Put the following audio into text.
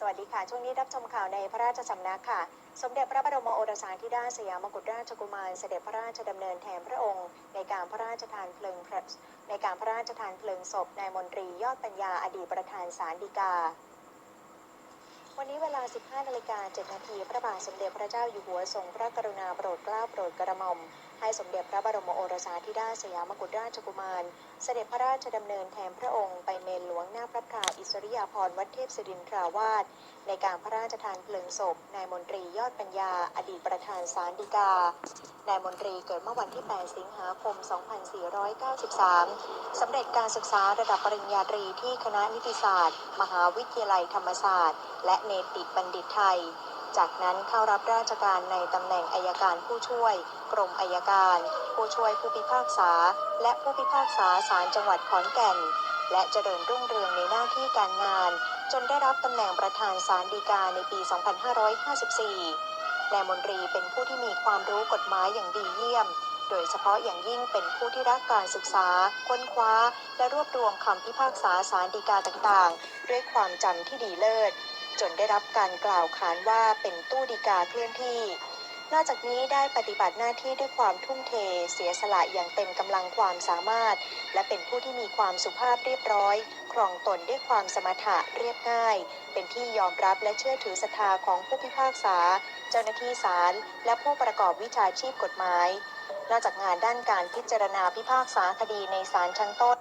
สวัสดีค่ะ ช่วงนี้รับชมข่าวในพระราชสำนักค่ะ สมเด็จพระบรมโอรสาธิดาสยามกุฎราชกุมารเสด็จพระราชดำเนินแทนพระองค์ ในการพระราชทานเพลิงพในการพระราชทานเพลิงศพนายมนตรียอดปัญญาอดีตประธานศาลฎีกา วันนี้เวลา 15นาฬิกา7นาทีพระบาทสมเด็จพระเจ้าอยู่หัวทรงพระกรุณาโปรดเกล้าโปรดกระหม่อมให้สมเด็จพระบรมโอรสาธิดาสยามกุฎราชกุมาร เสด็จพระราชดำเนินแทนพระองค์ พระพราอิสริยาภรณ์วัดเทพศิรินทราวาสในการพระราชทานเพลิงศพนายมนตรียอดปัญญา อดีตประธานศาลฎีกานายมนตรีเกิดเมื่อวันที่ 8 สิงหาคม 2493 สำเร็จการศึกษาระดับปริญญาตรีที่คณะนิติศาสตร์ มหาวิทยาลัยธรรมศาสตร์ และเนติบัณฑิตไทย จากนั้นเข้ารับราชการในตำแหน่งอายการผู้ช่วย กรมอายการ ผู้ช่วยผู้พิพากษา และผู้พิพากษาศาลจังหวัดขอนแก่น และเจริญรุ่งเรืองในหน้าที่การงาน จนได้รับตำแหน่งประธานศาลฎีกาในปี 2554 นายมนตรีเป็นผู้ที่มีความรู้กฎหมายอย่างดีเยี่ยม โดยเฉพาะอย่างยิ่งเป็นผู้ที่รักการศึกษา ค้นคว้า และรวบรวมคำพิพากษาสารฎีกาต่างๆ ด้วยความจำที่ดีเลิศ จนได้รับการกล่าวขานว่าเป็นตู้ฎีกาเคลื่อนที่ นอกจากนี้ได้ปฏิบัติหน้าที่ด้วยความทุ่มเท เสียสละอย่างเต็มกำลังความสามารถ และเป็นผู้ที่มีความสุภาพเรียบร้อย ครองตนด้วยความสมถะเรียบง่าย เป็นที่ยอมรับและเชื่อถือศรัทธาของผู้พิพากษา เจ้าหน้าที่ศาลและผู้ประกอบวิชาชีพกฎหมาย นอกจากงานด้านการพิจารณาพิพากษาคดีในศาลชั้นต้น